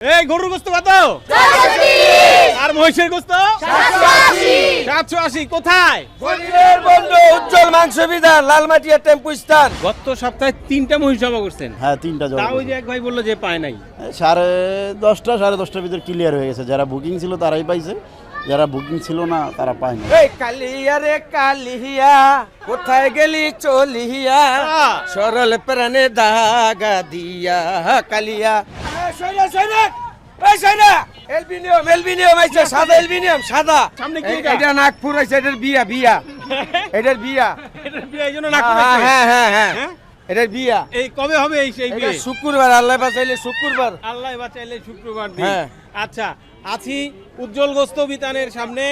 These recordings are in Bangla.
এই গরুর গোস্ত কত? আর মহিষের গোস্ত? সাতশো আশি। কোথায়? বন্ধু উজ্জ্বল মাংস বিধান লালমাটিয়া টেম্পু স্থান। গত সপ্তাহে তিনটা মহিষ জমা করছেন। হ্যাঁ তিনটা জমা ওই যে এক ভাই বলল যে পায় নাই। সাড়ে দশটা সাড়ে দশটার ভিতর ক্লিয়ার হয়ে গেছে। যারা বুকিং ছিল তারাই পাইছে। যারা বুকিং ছিল না তারা পায়নি এই কালিয়া রে কালিয়া কোথায় গেলি চলিয়া? হ্যাঁ। সরল প্রাণে দাগা দিয়া কালিয়া। সৈরা সৈরা এই সৈরা এলবিনিয়াম এলবিনিয়াম আইছে সাদা এলবিনিয়াম সাদা। সামনে কি এটা? নাগপুর আইছে এটার বিয়া বিয়া। এটার বিয়া। এটার বিয়ে এই জন্য না হ্যাঁ হ্যাঁ হ্যাঁ হ্যাঁ। হ্যাঁ? এটার বিয়া। এই কবে হবে এই সেই বিয়ে? শুক্রবার আল্লাহ বাঁচাইলে শুক্রবার। আল্লাহ বাঁচাইলে শুক্রবার দিন হ্যাঁ। আচ্ছা আছি উজ্জ্বল গোস্ত বিতানের সামনে।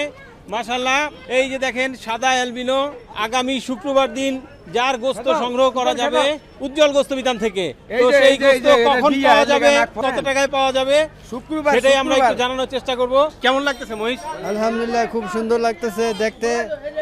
মাশাল্লাহ এই যে দেখেন সাদা অ্যালবিনো আগামী শুক্রবার দিন যার গোস্ত সংগ্রহ করা যাবে উজ্জ্বল গোস্ত বিতান থেকে। তো সেই গোস্ত কখন পাওয়া যাবে কত টাকায় পাওয়া যাবে শুক্রবার সেটাই আমরা একটু। জানানোর চেষ্টা করব। কেমন লাগতেছে মহিষ? আলহামদুলিল্লাহ খুব সুন্দর লাগতেছে দেখতে।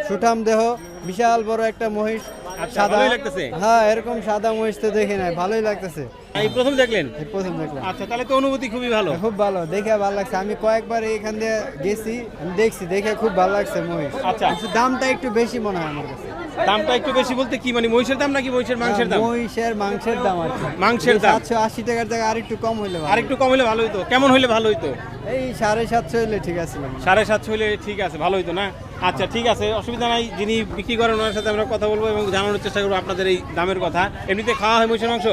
সুঠাম দেহ বিশাল বড় একটা মহিষ আচ্ছা, সাদা। লাগতেছে? হ্যাঁ এরকম সাদা মহিষ তো দেখি নাই ভালোই লাগতেছে। এই প্রথম দেখলেন? প্রথম দেখলাম। আচ্ছা তাহলে তো অনুভূতি খুবই ভালো। খুব ভালো দেখে ভালো লাগছে। আমি কয়েকবার এখান দিয়ে গেছি আমি দেখছি দেখে খুব ভালো লাগছে মহিষ। আচ্ছা। কিন্তু দামটা একটু বেশি মনে হয় আমার কাছে। দামটা একটু বেশি বলতে কি মানে মহিষের দাম নাকি মহিষের মাংসের দাম? মহিষের মাংসের দাম আর মাংসের দাম। সাতশো আশি টাকার জায়গায় আর একটু কম হইলে ভালো। আর একটু কম হলে ভালো হইতো। কেমন হইলে ভালো হইতো? এই সাড়ে সাতশো হইলে ঠিক আছে সাড়ে সাতশো হলে ঠিক আছে ভালো হইতো না? আচ্ছা ঠিক আছে অসুবিধা নাই। যিনি বিক্রি করেন ওনার সাথে আমরা কথা বলব এবং জানানোর চেষ্টা করব আপনাদের এই দামের কথা। এমনিতে খাওয়া হয় মহিষের মাংস?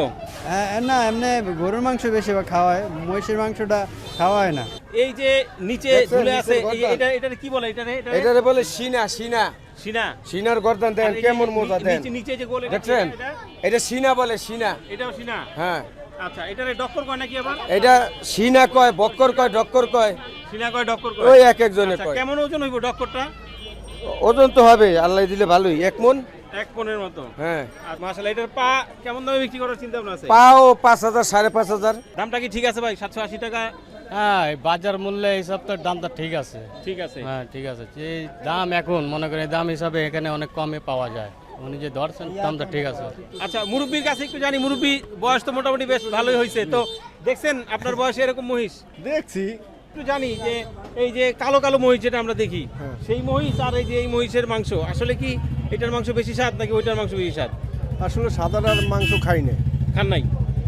হ্যাঁ, না এমনি গরুর মাংস বেশি খাওয়া হয় মহিষের মাংসটা খাওয়া হয় না। এই যে নিচে ঝুলে আছে এটা এটা কি বলে? এটা এটা বলে সিনা সিনা। সিনা? সিনার গর্দান দেন কেমন মজা দেন। নিচে নিচে যে গোল দেখছেন? এটা? এটা সিনা বলে সিনা। এটাও সিনা? হ্যাঁ। আচ্ছা এটারে ডক্কর কয় নাকি আবার? এটা সিনা কয় বক্কর কয় ডক্কর কয়? সিনা কয় ডক্কর ওই এক একজনে আচ্ছা কয়। কেমন ওজন হইব ডক্করটা? ওজন তো হবে আল্লাহ দিলে ভালোই। এক মন? এক পনেরো মতো। হ্যাঁ। আর মাশাআল্লাহ এটার পা কেমন দামে বিক্রি করার চিন্তা ভাবনা আছে? পাও পাঁচ হাজার সাড়ে পাঁচ হাজার। দামটা কি ঠিক আছে ভাই? সাতশো আশি টাকা? হ্যাঁ বাজার মূল্যে এই সপ্তাহের দামটা ঠিক আছে। ঠিক আছে। হ্যাঁ ঠিক আছে। যে দাম এখন মনে করেন দাম হিসাবে এখানে অনেক কমে পাওয়া যায়। উনি যে ধরছেন দামটা ঠিক আছে। আচ্ছা মুরব্বীর কাছে একটু জানি মুরব্বী বয়স তো মোটামুটি বেশ ভালোই হয়েছে। তো দেখছেন আপনার বয়সে এরকম মহিষ? দেখছি। একটু জানি যে এই যে কালো কালো মহিষ যেটা আমরা দেখি সেই মহিষ আর এই যে এই মহিষের মাংস আসলে কি এটার মাংস বেশি স্বাদ নাকি ওইটার মাংস বেশি স্বাদ? আসলে সাধারণ মাংস খাই না। খান নাই?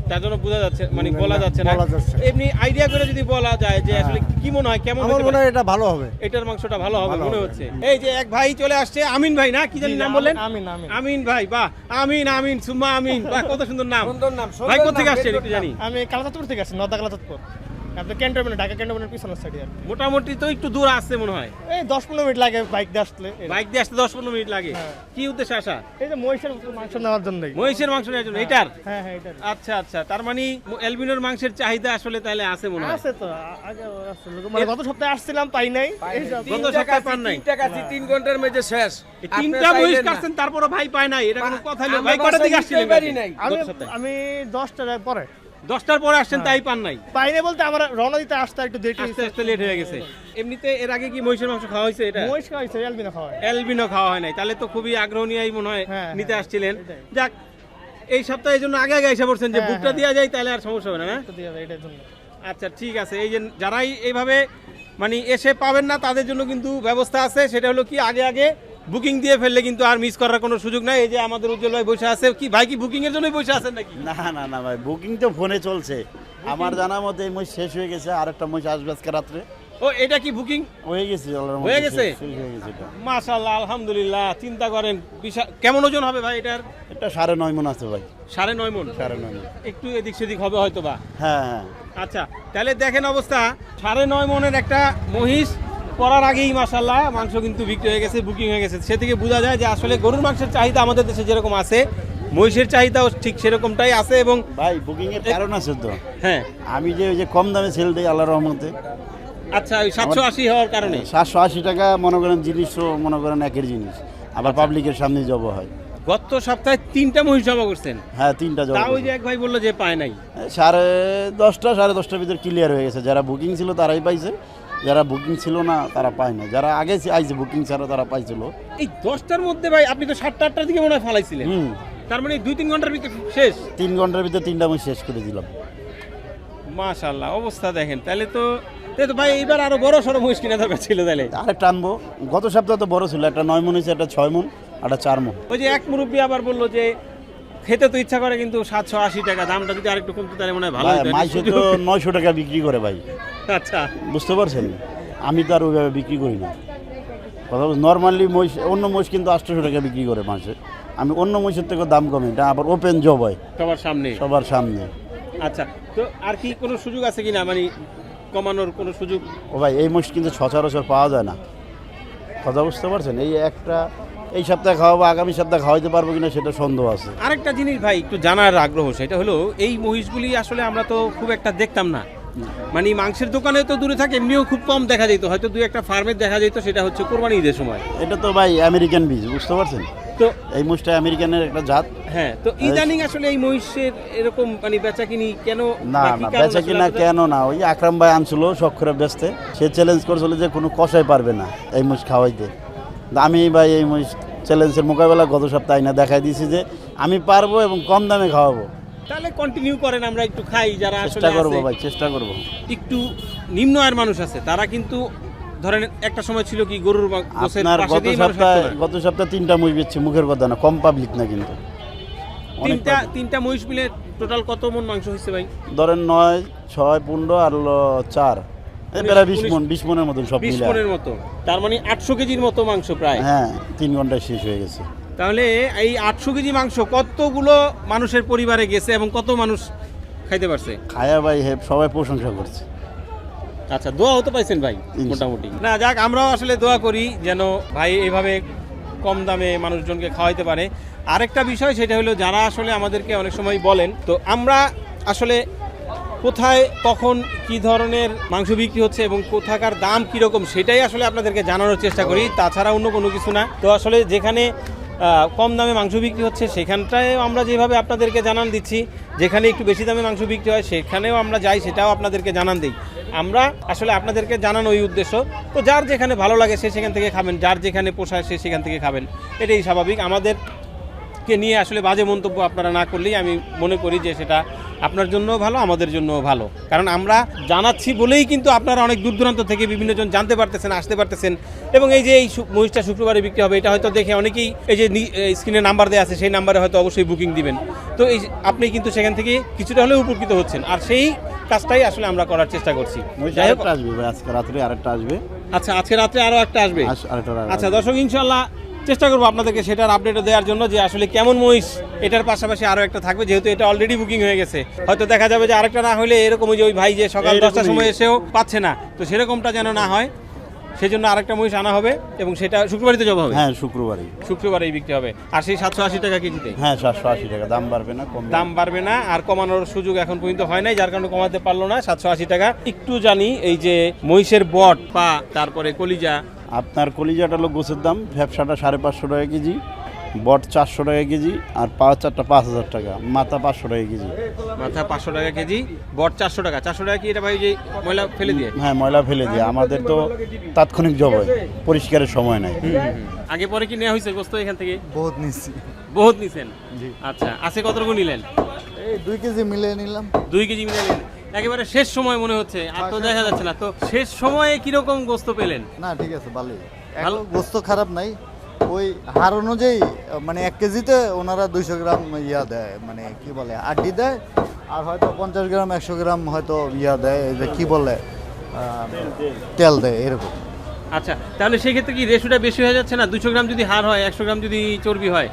তার জন্য বোঝা যাচ্ছে মানে বলা যাচ্ছে না। বলা যাচ্ছে এমনি আইডিয়া করে যদি বলা যায় যে আসলে কি মনে হয় কেমন আমার মনে হয় এটা ভালো হবে। এটার মাংসটা ভালো হবে মনে হচ্ছে। এই যে এক ভাই চলে আসছে আমিন ভাই না? কি জানি নাম বললেন? আমিন আমিন। আমিন ভাই বাহ। আমিন আমিন সুম্মা আমিন। বাহ কত সুন্দর নাম। সুন্দর নাম ভাই কোথেকে নাম, আসছেন একটু জানি। আমি কালাচাঁদপুর থেকে আসছি নদা কালাচাঁদপুর। আপনি ক্যান্টনমেন্ট ঢাকা ক্যান্টনমেন্টের পিছনের সাইডে আর কি। মোটামুটি তো একটু দূর আসছে মনে হয়। এই দশ পনেরো মিনিট লাগে বাইক দিয়ে আসলে। বাইক দিয়ে আসতে দশ পনেরো মিনিট লাগে। হ্যাঁ। কি উদ্দেশ্যে আসা? এই যে মহিষের মাংস নেওয়ার জন্যই। মহিষের মাংস নেওয়ার জন্য এটার হ্যাঁ হ্যাঁ এটা আচ্ছা আচ্ছা। তার মানে এলবিনোর মাংসের চাহিদা আসলে তাহলে আছে মনে হয়? আছে তো আ- আগে আছে। লোক- মানে গত সপ্তাহে আসছিলাম পাই নাই। এই গত সপ্তাহে পান নাই? তিন টাকা তিন ঘণ্টার মধ্যে শেষ। এই তিনটা মহিষ চাইলেন না। কাটছেন তারপরে ভাই পায় নাই এটা কোনো কথা হলো আমরা ভাই বাসায় দিকে নিতেই আসছিলেন পারি নাই। আমি গত সপ্তাহে? আমি দশটার পরে। দশটার পরে আসছেন তাই পান নাই। পাই নাই বলতে আমার রওনা দিতে আসতে একটু দেরি আস্তে আস্তে লেট হয়ে গেছে। এমনিতে এর আগে কি মহিষের মাংস খাওয়া হয়েছে এটা? মহিষ খাওয়াইছে এলবিনা খাওয়াই এলবিনো খাওয়া হয় নাই। তাহলে তো খুবই আগ্রহ নিয়েই মনে হয় হ্যাঁ, নিতে হ্যাঁ, আসছিলেন। যাক এই সপ্তাহের জন্য আগে আগে এসে পড়ছেন যে হ্যাঁ, বুকটা হ্যাঁ। দেওয়া যায় তাহলে আর সমস্যা হবে না জন্য। আচ্ছা ঠিক আছে। এই যে যারাই এইভাবে মানে এসে পাবেন না তাদের জন্য কিন্তু ব্যবস্থা আছে। সেটা হলো কি আগে আগে বুকিং দিয়ে ফেললে কিন্তু আর মিস করার কোনো সুযোগ নাই। এই যে আমাদের উজ্জ্বল ভাই বসে আছে কি ভাই কি বুকিং এর জন্যই বসে আছেন নাকি? না না না ভাই বুকিং তো ফোনে চলছে। আমার জানা মতে এই মহিষ শেষ হয়ে গেছে আর একটা মহিষ আসবে আজকে রাত্রে। ও এটা কি বুকিং হয়ে গেছে হয়ে গেছে? হয়ে মাশাআল্লাহ আলহামদুলিল্লাহ চিন্তা করেন কেমন ওজন হবে ভাই এটার? এটা সাড়ে নয় মন আছে ভাই। সাড়ে নয় মন? সাড়ে নয় মন। একটু এদিক সেদিক হবে হয়তো বা হ্যাঁ হ্যাঁ। আচ্ছা তাহলে দেখেন অবস্থা সাড়ে নয় মনের একটা মহিষ পড়ার আগেই মাসাল্লাহ মাংস কিন্তু বিক্রি হয়ে গেছে বুকিং হয়ে গেছে। সে থেকে বোঝা যায় যে আসলে গরুর মাংসের চাহিদা আমাদের দেশে যেরকম আছে মহিষের চাহিদাও ঠিক সেরকমটাই আছে এবং ভাই বুকিং এর কারণ আছে তো। হ্যাঁ। আমি যে ওই যে কম দামে সেল দিই আল্লাহর রহমতে। আচ্ছা ওই সাতশো আশি হওয়ার কারণে? সাতশো আশি টাকা মনে করেন জিনিসও মনে করেন একের জিনিস। আবার পাবলিকের সামনে জব হয়। গত সপ্তাহে তিনটা মহিষ জমা করছেন। হ্যাঁ তিনটা তা ওই যে এক ভাই বলল যে পায় নাই। সাড়ে দশটা সাড়ে দশটার ভিতর ক্লিয়ার হয়ে গেছে। যারা বুকিং ছিল তারাই পাইছে। যারা বুকিং ছিল না তারা পায় না। যারা আগে আইছে বুকিং ছাড়া তারা পাইছিল। এই দশটার মধ্যে ভাই আপনি তো সাতটা আটটার দিকে মনে হয় ফালাইছিলেন। হুম। তার মানে দুই তিন ঘণ্টার ভিতরে শেষ? তিন ঘণ্টার ভিতর তিনটা আমি শেষ করে দিলাম। মাশাল্লাহ অবস্থা দেখেন। তাহলে তো তাহলে তো ভাই এবার আরও বড় সড়ো মহিষ কিনা দরকার ছিল তাহলে। আরেকটা আনব। গত সপ্তাহে তো বড় ছিল একটা নয় মন হয়েছে একটা ছয় মন একটা চার মন। ওই যে এক মুরব্বী আবার বলল যে খেতে তো ইচ্ছা করে কিন্তু সাতশো আশি টাকা দামটা যদি আরেকটু কমতো তাহলে মনে হয় ভালো হতো। মাইসে তো নয়শো টাকা বিক্রি করে ভাই। আচ্ছা। বুঝতে পারছেন? আমি তো আর ওইভাবে বিক্রি করি না। কথা নর্মালি মহিষ অন্য মহিষ কিন্তু আটশোশো টাকা বিক্রি করে মাসে। আমি অন্য মহিষের থেকে দাম কমে এটা আবার ওপেন জব হয়। সবার সামনে। সবার সামনে। আচ্ছা তো আর কি কোনো সুযোগ আছে কিনা? মানে কমানোর কোনো সুযোগ? ও ভাই এই মহিষ কিন্তু সচরাচর পাওয়া যায় না। কথা বুঝতে পারছেন? এই একটা এই সপ্তাহে খাওয়াবো আগামী সপ্তাহে খাওয়াইতে পারব কিনা সেটা সন্দেহ আছে। আরেকটা জিনিস ভাই একটু জানার আগ্রহ সেটা হলো এই মহিষগুলি আসলে আমরা তো খুব একটা দেখতাম না। মানে মাংসের দোকানে তো দূরে থাকে এমনিও খুব কম দেখা যেত হয়তো দু একটা ফার্মের দেখা যেত সেটা হচ্ছে কোরবানি ঈদের সময়। এটা তো ভাই আমেরিকান বীজ বুঝতে পারছেন? তো এই মহিষটা আমেরিকানের একটা জাত। হ্যাঁ তো ইদানিং আসলে এই মহিষের এরকম মানে বেচা কিনি না না কারণ বেচা আসলে কিনা না ওই আকরাম ভাই আনছিল শখ করে বেচতে। সে চ্যালেঞ্জ করেছিল যে কোনো কষাই পারবে না এই মহিষ খাওয়াইতে। আমি ভাই এই মহিষ চ্যালেঞ্জের মোকাবেলা গত সপ্তাহে না দেখাই দিয়েছি যে আমি পারব এবং কম দামে খাওয়াবো। তাহলে কন্টিনিউ করেন আমরা একটু খাই যারা চেষ্টা করব ভাই চেষ্টা করব। একটু নিম্ন আয়ের মানুষ আছে তারা কিন্তু ধরেন একটা সময় ছিল কি গরুর আপনার গত সপ্তাহে গত সপ্তাহে তিনটা মহিষ বেচছি মুখের কথা না কম পাবলিক না কিন্তু। তিনটা তিনটা মহিষ মিলে টোটাল কত মন মাংস হয়েছে ভাই? ধরেন নয় ছয় পনেরো আর চার। প্রায় বিশ মন বিশ মনের মতন সব বিশ মনের মতো। তার মানে আটশো কেজির মতো মাংস প্রায়। হ্যাঁ তিন ঘন্টায় শেষ হয়ে গেছে। তাহলে এই আটশো কেজি মাংস কতগুলো মানুষের পরিবারে গেছে এবং কত মানুষ খাইতে পারছে? খায়া ভাই হে সবাই প্রশংসা করছে। আচ্ছা দোয়াও তো পাইছেন ভাই মোটামুটি। না যাক আমরাও আসলে দোয়া করি যেন ভাই এইভাবে কম দামে মানুষজনকে খাওয়াইতে পারে। আরেকটা বিষয় সেটা হলো যারা আসলে আমাদেরকে অনেক সময় বলেন তো আমরা আসলে কোথায় কখন কি ধরনের মাংস বিক্রি হচ্ছে এবং কোথাকার দাম কীরকম সেটাই আসলে আপনাদেরকে জানানোর চেষ্টা করি। তাছাড়া অন্য কোনো কিছু না। তো আসলে যেখানে কম দামে মাংস বিক্রি হচ্ছে সেখানটায় আমরা যেভাবে আপনাদেরকে জানান দিচ্ছি যেখানে একটু বেশি দামে মাংস বিক্রি হয় সেখানেও আমরা যাই সেটাও আপনাদেরকে জানান দিই। আমরা আসলে আপনাদেরকে জানানো ওই উদ্দেশ্য। তো যার যেখানে ভালো লাগে সে সেখান থেকে খাবেন, যার যেখানে পোষায় সে সেখান থেকে খাবেন। এটাই স্বাভাবিক। আমাদের কে নিয়ে আসলে বাজে মন্তব্য আপনারা না করলেই আমি মনে করি যে সেটা আপনার জন্য ভালো আমাদের জন্য ভালো। কারণ আমরা জানাচ্ছি বলেই কিন্তু আপনারা অনেক দূর দূরান্ত থেকে বিভিন্নজন জানতে পারতেছেন আসতে পারতেছেন এবং এই যে এই মহিষটা শুক্রবারে বিক্রি হবে এটা হয়তো দেখে অনেকেই এই যে স্ক্রিনে নাম্বার দেওয়া আছে সেই নাম্বারে হয়তো অবশ্যই বুকিং দিবেন। তো এই আপনি কিন্তু সেখান থেকে কিছুটা হলেও উপকৃত হচ্ছেন। আর সেই কাজটাই আসলে আমরা করার চেষ্টা করছি। আসবে আজকে রাত্রে আরেকটা আসবে। আচ্ছা আজকে রাত্রে আরও একটা আসবে? আচ্ছা দর্শক ইনশাল্লাহ চেষ্টা করব আপনাদেরকে সেটার আপডেটও দেওয়ার জন্য যে আসলে কেমন মহিষ এটার পাশাপাশি আরও একটা থাকবে যেহেতু এটা অলরেডি বুকিং হয়ে গেছে। হয়তো দেখা যাবে যে আরেকটা না হলে এরকম ওই যে ওই ভাই যে সকাল দশটার সময় এসেও পাচ্ছে না। তো সেরকমটা যেন না হয় সেই জন্য আরেকটা মহিষ আনা হবে এবং সেটা শুক্রবারই জবা হবে? হ্যাঁ শুক্রবারই। শুক্রবারেই বিক্রি হবে। আর সেই সাতশো আশি টাকা কেজিতে? হ্যাঁ সাতশো আশি টাকা দাম বাড়বে না কম দাম বাড়বে না আর কমানোর সুযোগ এখন পর্যন্ত হয় নাই যার কারণে কমাতে পারল না। সাতশো আশি টাকা। একটু জানি এই যে মহিষের বট পা তারপরে কলিজা আপনার কলিজাটা হলো গোছের দাম ভ্যাবসাটা সাড়ে পাঁচশো টাকা কেজি বট চারশো টাকা কেজি আর পাঁচ চারটা পাঁচ হাজার টাকা মাথা পাঁচশো টাকা কেজি। মাথা পাঁচশো টাকা কেজি বট চারশো টাকা। চারশো টাকা কি এটা ভাই যে ময়লা ফেলে দিয়ে? হ্যাঁ ময়লা ফেলে দিয়ে। আমাদের তো তাৎক্ষণিক জব হয় পরিষ্কারের সময় নাই। আগে পরে কি নেওয়া হয়েছে গোস্ত এখান থেকে? বহুত নিচ্ছি বহুত নিছেন? আচ্ছা আছে কতটুকু নিলেন? এই দুই কেজি মিলিয়ে নিলাম। দুই কেজি মিলে নিলেন। একেবারে শেষ সময় মনে হচ্ছে আর তো দেখা যাচ্ছে না। তো শেষ সময়ে কীরকম গোস্ত পেলেন? না ঠিক আছে ভালোই। ভালো? ভালো গোস্ত খারাপ নাই। ওই হার অনুযায়ী মানে এক কেজিতে ওনারা দুইশো গ্রাম ইয়া দেয় মানে কি বলে আড্ডি দেয় আর হয়তো পঞ্চাশ গ্রাম একশো গ্রাম হয়তো ইয়া দেয় যে কি বলে তেল দেয় এরকম। আচ্ছা তাহলে সেই ক্ষেত্রে কি রেশোটা বেশি হয়ে যাচ্ছে না? দুশো গ্রাম যদি হার হয় একশো গ্রাম যদি চর্বি হয়?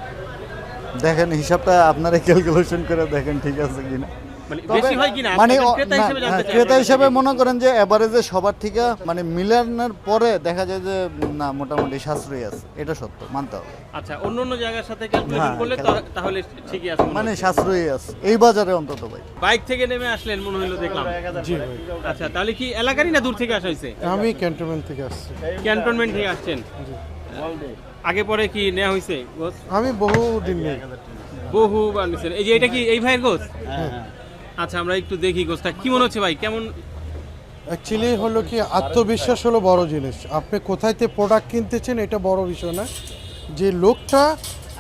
দেখেন হিসাবটা আপনারা ক্যালকুলেশন করে দেখেন ঠিক আছে কিনা। মানে তবে- বেশি হয় কিনা? মানে ক্রেতা হিসেবে হ্যাঁ, চাই। ক্রেতা হিসাবে মনে করেন যে এভারেজে সবার থেকে মানে মিলানোর পরে দেখা যায় যে না মোটামুটি সাশ্রয়ী আছে। এটা সত্য মানতে হবে। আচ্ছা অন্য অন্য জায়গার সাথে ক্যালকুলেশন হ্যাঁ, করলে তাহলে ঠিকই আছে মানে সাশ্রয়ী আছে। এই বাজারে অন্তত ভাই। বাইক থেকে নেমে আসলেন মনে হলো দেখলাম। জি ভাই। আচ্ছা তাহলে কি এলাকারই না দূর থেকে আসা হয়েছে? আমি ক্যান্টনমেন্ট থেকে আসছি। ক্যান্টনমেন্ট থেকে আসছেন? আগে পরে কি নেওয়া হয়েছে? আমি বহু দিন বহু বহুবার নিছেন। এই যে এটা কি এই ভাইয়ের গোস আচ্ছা আমরা একটু দেখি গোসটা কি মনে হচ্ছে ভাই? কেমন? অ্যাকচুয়ালি হলো কি, আত্মবিশ্বাস হলো বড় জিনিস। আপনি কোথায়তে প্রোডাক্ট কিনতেছেন এটা বড় বিষয় না। যে লোকটা,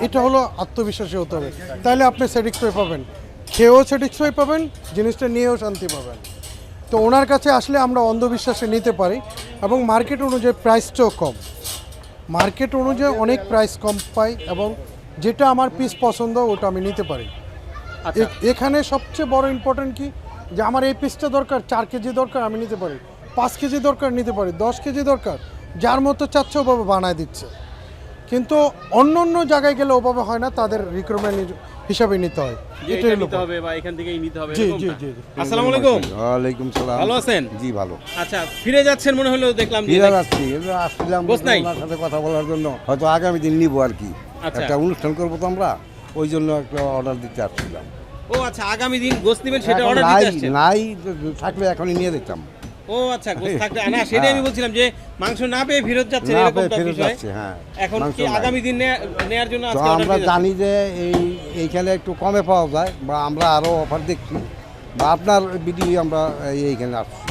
এটা হলো আত্মবিশ্বাসী হতে হবে তাহলে আপনি স্যাটিসফাই পাবেন। খেয়েও স্যাটিসফাই পাবেন, জিনিসটা নিয়েও শান্তি পাবেন। তো ওনার কাছে আসলে আমরা অন্ধবিশ্বাসে নিতে পারি এবং মার্কেট অনুযায়ী প্রাইসটাও কম। মার্কেট অনুযায়ী অনেক প্রাইস কম পাই এবং যেটা আমার পিস পছন্দ, ওটা আমি নিতে পারি। এখানে সবচেয়ে বড় ইম্পর্টেন্ট কি? যে আমার এই পিসটা দরকার চার কেজি দরকার আমি নিতে পারি। পাঁচ কেজি দরকার নিতে পারি। দশ কেজি দরকার যার মতো চাচ্ছে ওভাবে বানায় দিচ্ছে। কিন্তু অন্য অন্য জায়গায় গেলে ওভাবে হয় না তাদের রিক্রুটমেন্ট হিসাবে নিতে হয়। এটাই নিতে হবে বা এখান থেকেই নিতে হবে জি, জি, জি, জি। আসসালামু আলাইকুম। ওয়ালাইকুম সালাম। ভালো আছেন? জি ভালো। আচ্ছা ফিরে যাচ্ছেন মনে হলো দেখলাম ফিরে যাচ্ছি আসছিলাম গোছ সাথে কথা বলার জন্য। হয়তো আগামী দিন নিবো আর কি। আচ্ছা। একটা অনুষ্ঠান করব তো আমরা। ওই জন্য একটা অর্ডার দিতে আসছিলাম। ও আচ্ছা আগামী দিন গোস নেবেন সেটা অর্ডার দিতে আসছেন? নাই থাকলে এখনই নিয়ে দিতাম ও আচ্ছা গোস থাকলে না সেটাই আমি বলছিলাম যে মাংস না পেয়ে ফেরত যাচ্ছে এরকম ফেরত যাচ্ছে, হ্যাঁ। এখন কি আগামী দিন নেয়া- নেয়ার জন্য আজকে আমরা জানি যে এই এইখানে একটু কমে পাওয়া যায় বা আমরা আরও অফার দেখছি বা আপনার ভিডিও আমরা এই- এইখানে আসছি।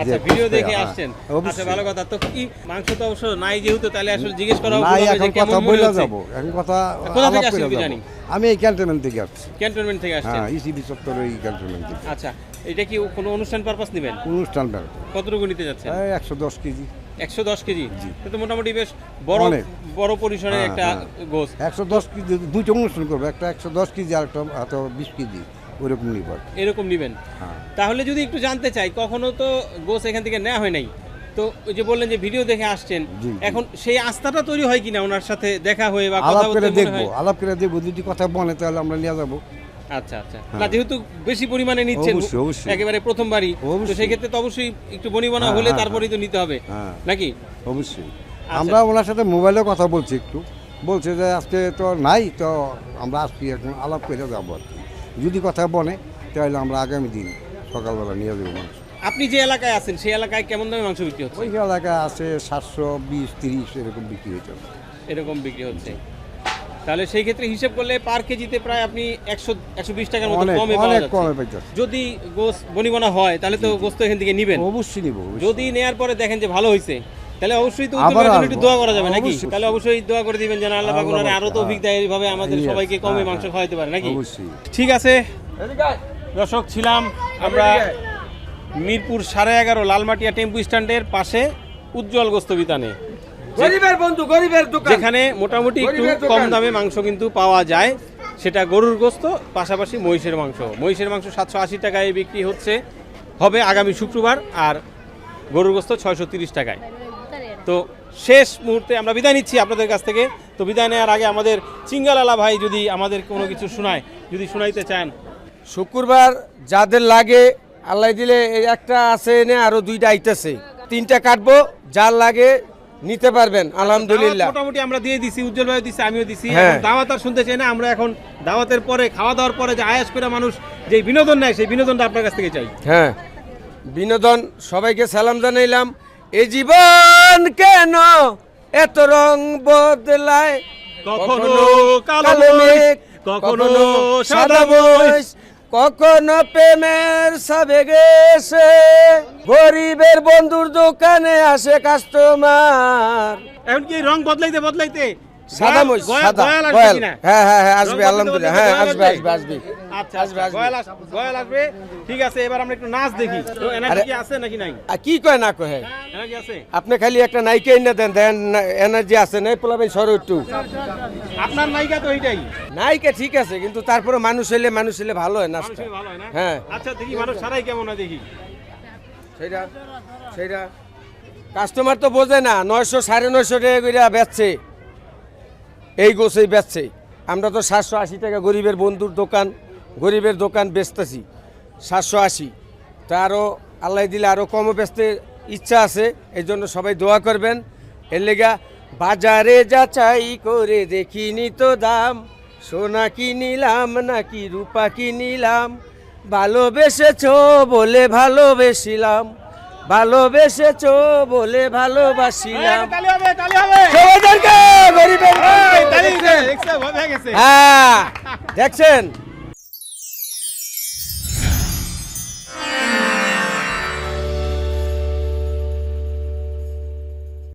আচ্ছা ভিডিও দেখে হ্যাঁ, আসছেন। আচ্ছা ভালো কথা। তো কি মাংস তো অবশ্য নাই যেহেতু তাহলে আসলে জিজ্ঞেস করা নাই এখন কথা বলে হচ্ছে। এখন কথা কোথা থেকে আসছেন কি জানি? আমি এই ক্যান্টনমেন্ট থেকে আসছি। ক্যান্টনমেন্ট থেকে আসছেন? হ্যাঁ ইসিবি চত্বরের এই ক্যান্টনমেন্ট থেকে। আচ্ছা এটা কি কোনো অনুষ্ঠান পারপাস নেবেন? অনুষ্ঠান বেড়াতে কতটুকু নিতে যাচ্ছেন? একশো দশ কেজি। একশো দশ কেজি? তো মোটামুটি বেশ বড়। বড় পরিসরে হ্যাঁ, একটা। গোস একশো দশ কেজি দুইটা অনুষ্ঠান করব। একটা একশো দশ কেজি আর একটা হয়তো বিশ কেজি। ওইরকম নিব এরকম নেবেন। হ্যাঁ। তাহলে যদি একটু জানতে চাই কখনো তো গোস এখান থেকে নেওয়া হয় নাই। তো ওই যে বললেন যে ভিডিও দেখে আসছেন। এখন সেই আস্থাটা তৈরি হয় কিনা ওনার সাথে দেখা হয়ে বা কথা বলতে দেখব আলাপ করে দেখব যদি কথা বলে তাহলে আমরা নিয়ে যাব। আচ্ছা আচ্ছা। হ্যাঁ। না যেহেতু বেশি পরিমাণে নিচ্ছেন। একেবারে প্রথমবারই তো। সেই ক্ষেত্রে তো অবশ্যই একটু বনিবনা হ্যাঁ, হলে হ্যাঁ, তারপরেই তো নিতে হবে হ্যাঁ। নাকি? অবশ্যই। আচ্ছা। আমরা ওনার সাথে মোবাইলে কথা বলছি একটু। বলছে যে আজকে তো নাই তো আমরা আসছি এখন আলাপ করে যাব আর কি। যদি কথা বনে তাহলে আমরা আগামী দিন সকালবেলা নিয়ে যাব মাংস। আপনি যে এলাকায় আছেন সেই এলাকায় কেমন দামে মাংস বিক্রি হচ্ছে? ওই এলাকায় আছে সাতশো বিশ তিরিশ এরকম বিক্রি হইতে এরকম বিক্রি হচ্ছে। তাহলে সেই ক্ষেত্রে হিসেব করলে পার কেজিতে প্রায় আপনি একশো একশো বিশ টাকার মতো কমে অনেক কমে পাইতেছে যদি গোস বনিবনা হয় তাহলে তো গোস্ত এখান থেকে নিবেন। অবশ্যই নিবো। যদি নেয়ার পরে দেখেন যে ভালো হয়েছে তাহলে অবশ্যই তো একটু দোয়া করা যাবে নাকি? তাহলে অবশ্যই দোয়া করে দিবেন যেন আল্লাহ পাক ওনারা আরও তৌফিক দেয় এইভাবে আমাদের সবাইকে কমে হ্যাঁ, মাংস। খাওয়াতে পারে নাকি? ঠিক আছে। দর্শক ছিলাম আমরা মিরপুর সাড়ে এগারো লালমাটিয়া টেম্পু স্ট্যান্ডের পাশে উজ্জ্বল গোস্ত বিতানে গরিবের বন্ধু গরিবের দোকান। যেখানে মোটামুটি একটু কম দামে মাংস কিন্তু পাওয়া যায়। সেটা গরুর গোস্ত পাশাপাশি মহিষের মাংস। মহিষের মাংস সাতশো আশি টাকায় বিক্রি হচ্ছে হবে আগামী শুক্রবার আর গরুর গোস্ত ছয়শো তিরিশ টাকায়। তো শেষ মুহূর্তে আমরা বিদায় নিচ্ছি আপনাদের কাছ থেকে। তো বিদায় নেওয়ার আগে আমাদের চিঙ্গালালা ভাই যদি আমাদের কোনো কিছু শোনায় যদি শোনাইতে চান। শুক্রবার যাদের লাগে আল্লাহ দিলে এই একটা আছে এনে আরও দুইটা আইতেছে। তিনটা কাটবো যার লাগে নিতে পারবেন আলহামদুলিল্লাহ। মোটামুটি আমরা দিয়ে দিছি উজ্জ্বল ভাই দিছি আমিও দিছি। হ্যাঁ। দাওয়াত আর শুনতে চাই না আমরা এখন দাওয়াতের পরে খাওয়া দাওয়ার পরে যে আয়াস করে মানুষ যে বিনোদন নেয় সেই বিনোদনটা আপনার কাছ থেকে চাই। হ্যাঁ বিনোদন সবাইকে সালাম জানাইলাম। এ জীবন কেন এত রং বদলায়? কখনো কালো মেঘ, কখনো সাদা বৈশ বয়স কখনো প্রেমের সাবে গেছে। গরিবের বন্ধুর দোকানে আসে কাস্টমার এমনকি রং বদলাইতে বদলাইতে সাদা মহিষ সাদা। গয়াল? হ্যাঁ হ্যাঁ হ্যাঁ আসবে আলহামদুলিল্লাহ। হ্যাঁ আসবে আসবে আসবে। আচ্ছা আসবে, আসবে। আসবে। গয়াল আসবে। ঠিক আছে এবার আমরা একটু নাচ দেখি। তো এনার্জি কি আছে নাকি নাই? কি কয় না কয়? এনার্জি আছে। আপনি খালি একটা নাইকে এনে দেন দেন এনার্জি আছে। নাই পোলাবেন সরো একটু। আপনার নায়িকা তো এইটাই। নাইকে ঠিক আছে কিন্তু তারপরে মানুষ এলে মানুষ এলে ভালো হয় নাচটা। হয় না? হ্যাঁ। আচ্ছা দেখি মানুষ সারাই কেমন হয় দেখি। সেইটা সেইটা কাস্টমার তো বোঝে না নয়শো সাড়ে নয়শো টাকা করে বেচছে। এই গোছেই বেচছে। আমরা তো সাতশো আশি টাকা গরিবের বন্ধুর দোকান, গরিবের দোকান বেচতেছি, সাতশো আশি। তা আরও আল্লাহ দিলে আরও কমও বেচতে ইচ্ছা আছে, এই জন্য সবাই দোয়া করবেন। এর লেগা বাজারে যাচাই করে দেখিনি তো দাম, সোনা কিনিলাম নাকি রূপা কিনিলাম, ভালোবেসেছ বলে ভালোবেসিলাম। ভালোবেসেছ বলে ভালোবাসিলাম। গরিবের। হ্যাঁ দেখছেন?